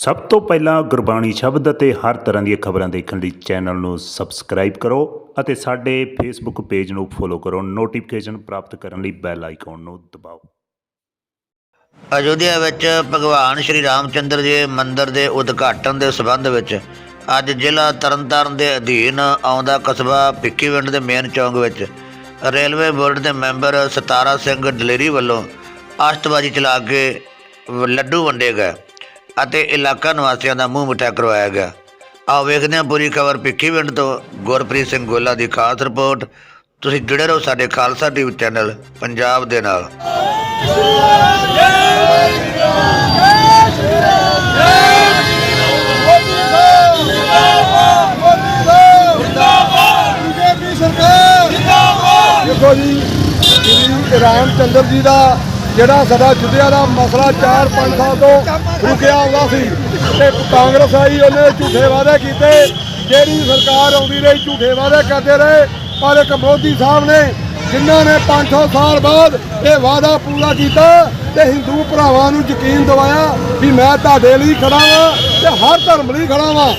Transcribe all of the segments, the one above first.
ਸਭ ਤੋਂ ਪਹਿਲਾਂ ਗੁਰਬਾਣੀ ਸ਼ਬਦ ਅਤੇ ਹਰ ਤਰ੍ਹਾਂ ਦੀਆਂ ਖਬਰਾਂ ਦੇਖਣ ਲਈ ਚੈਨਲ ਨੂੰ ਸਬਸਕ੍ਰਾਈਬ ਕਰੋ ਅਤੇ ਸਾਡੇ ਫੇਸਬੁੱਕ ਪੇਜ ਨੂੰ ਫੋਲੋ ਕਰੋ। ਨੋਟੀਫਿਕੇਸ਼ਨ ਪ੍ਰਾਪਤ ਕਰਨ ਲਈ ਬੈਲ ਆਈਕਨ ਨੂੰ ਦਬਾਓ। ਅਯੁੱਧਿਆ ਵਿੱਚ ਭਗਵਾਨ ਸ਼੍ਰੀ ਰਾਮਚੰਦਰ ਜੀ ਮੰਦਿਰ ਦੇ ਉਦਘਾਟਨ ਦੇ ਸਬੰਧ ਵਿੱਚ ਅੱਜ ਜ਼ਿਲ੍ਹਾ ਤਰਨਤਾਰਨ ਦੇ ਅਧੀਨ ਆਉਂਦਾ ਕਸਬਾ ਪਿੱਕੀਵਿੰਡ ਦੇ ਮੇਨ ਚੌਂਕ ਵਿੱਚ ਰੇਲਵੇ ਬੋਰਡ ਦੇ ਮੈਂਬਰ ਸਤਾਰਾ ਸਿੰਘ ਦਲੇਰੀ ਵੱਲੋਂ ਆਸ਼ਤਬਾਜ਼ੀ ਚਲਾ ਕੇ ਲੱਡੂ ਵੰਡੇ ਗਏ। ਅਤੇ ਇਲਾਕਾ ਨਿਵਾਸੀਆਂ ਦਾ ਮੂੰਹ ਮਿੱਠਾ ਕਰਵਾਇਆ ਗਿਆ। ਆਓ ਵੇਖਦੇ ਹਾਂ ਪੂਰੀ ਖਬਰ ਭਿੱਖੀ ਪਿੰਡ ਤੋਂ। ਗੁਰਪ੍ਰੀਤ ਸਿੰਘ ਗੋਲਾ ਦੀ ਖਾਸ ਰਿਪੋਰਟ। ਤੁਸੀਂ ਜੁੜੇ ਰਹੋ ਸਾਡੇ ਖਾਲਸਾ ਟੀਵੀ ਚੈਨਲ, ਪੰਜਾਬ ਦੇ ਨਾਲ। ਦੇਖੋ ਜੀ, ਸ਼੍ਰੀ ਰਾਮਚੰਦਰ ਜੀ ਦਾ ਜਿਹੜਾ ਸਾਡਾ ਜੁੱਧਿਆ ਦਾ ਮਸਲਾ 4-5 ਸਾਲ ਤੋਂ ਰੁਕਿਆ ਆਉਂਦਾ ਸੀ ਤੇ ਕਾਂਗਰਸ ਆਈ, ਉਹਨੇ ਝੂਠੇ ਵਾਅਦੇ ਕੀਤੇ। ਜਿਹੜੀ ਸਰਕਾਰ ਆਉਂਦੀ ਰਹੀ, ਝੂਠੇ ਵਾਅਦੇ ਕਰਦੇ ਰਹੇ। ਪਰ ਇੱਕ ਮੋਦੀ ਸਾਹਿਬ ਨੇ, ਜਿਨ੍ਹਾਂ ਨੇ 500 ਸਾਲ ਬਾਅਦ ਇਹ ਵਾਅਦਾ ਪੂਰਾ ਕੀਤਾ ਤੇ ਹਿੰਦੂ ਭਰਾਵਾਂ ਨੂੰ ਯਕੀਨ ਦਿਵਾਇਆ ਵੀ ਮੈਂ ਤੁਹਾਡੇ ਲਈ ਖੜਾ ਵਾਂ ਤੇ ਹਰ ਧਰਮ ਲਈ ਖੜਾ ਵਾਂ।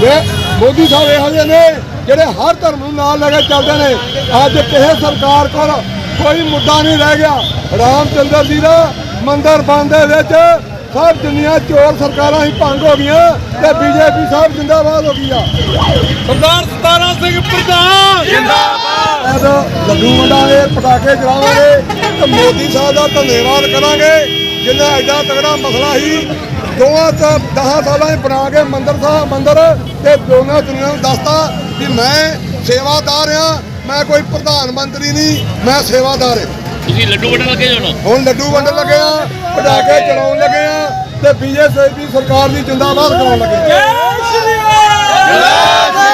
ਤੇ ਮੋਦੀ ਸਾਹਿਬ ਇਹੋ ਜਿਹੇ ਨੇ ਜਿਹੜੇ ਹਰ ਧਰਮ ਨੂੰ ਨਾਲ ਲੈ ਕੇ ਚੱਲਦੇ ਨੇ। ਅੱਜ ਕਿਸੇ ਸਰਕਾਰ ਕੋਲ ਕੋਈ ਮੁੱਦਾ ਨਹੀਂ ਰਹਿ ਗਿਆ। ਰਾਮਚੰਦਰ ਜੀ ਦਾ ਮੰਦਿਰ ਬੰਦ ਵਿੱਚ ਸਭ ਦੁਨੀਆ ਚੋਰ ਸਰਕਾਰਾਂ ਹੀ ਭੰਗ ਹੋ ਗਈਆਂ ਤੇ ਬੀਜੇਪੀ ਸਾਹਿਬ ਜਿੰਦਾਬਾਦ ਹੋ ਗਈ ਆ। ਸਰਦਾਰ ਸਤਾਰਾ ਸਿੰਘ ਪ੍ਰਧਾਨ। ਜਿੰਦਾਬਾਦ। ਲੱਡੂ ਵੰਡਾਂਗੇ ਪਟਾਕੇ ਚਲਾਵਾਂਗੇ ਤੇ ਮੋਦੀ ਸਾਹਿਬ ਦਾ ਧੰਨਵਾਦ ਕਰਾਂਗੇ ਜਿੰਨਾ ਐਡਾ ਤਗੜਾ ਮਸਲਾ ਸੀ। ਦੋਵਾਂ ਚ 10 ਸਾਲਾਂ 'ਚ ਬਣਾ ਕੇ ਮੰਦਰ ਸਾਹਿਬ ਮੰਦਰ ਤੇ ਦੋਨਾਂ ਦੁਨੀਆ ਨੂੰ ਦੱਸਤਾ ਵੀ ਮੈਂ ਸੇਵਾਦਾਰ ਆ ਮੈਂ ਕੋਈ ਪ੍ਰਧਾਨ ਮੰਤਰੀ ਨਹੀਂ ਮੈਂ ਸੇਵਾਦਾਰ ਹਾਂ। ਤੁਸੀਂ ਲੱਡੂ ਵੰਡਣ ਲੱਗੇ ਜਾਣਾ ਹੁਣ? ਲੱਡੂ ਵੰਡਣ ਲੱਗੇ ਆ ਪਟਾਕੇ ਚਲਾਉਣ ਲੱਗੇ ਆ ਤੇ ਬੀਜੇਪੀ ਸਰਕਾਰ ਦੀ ਜਿੰਦਾਬਾਦ ਕਰਾਉਣ ਲੱਗੇ। ਆ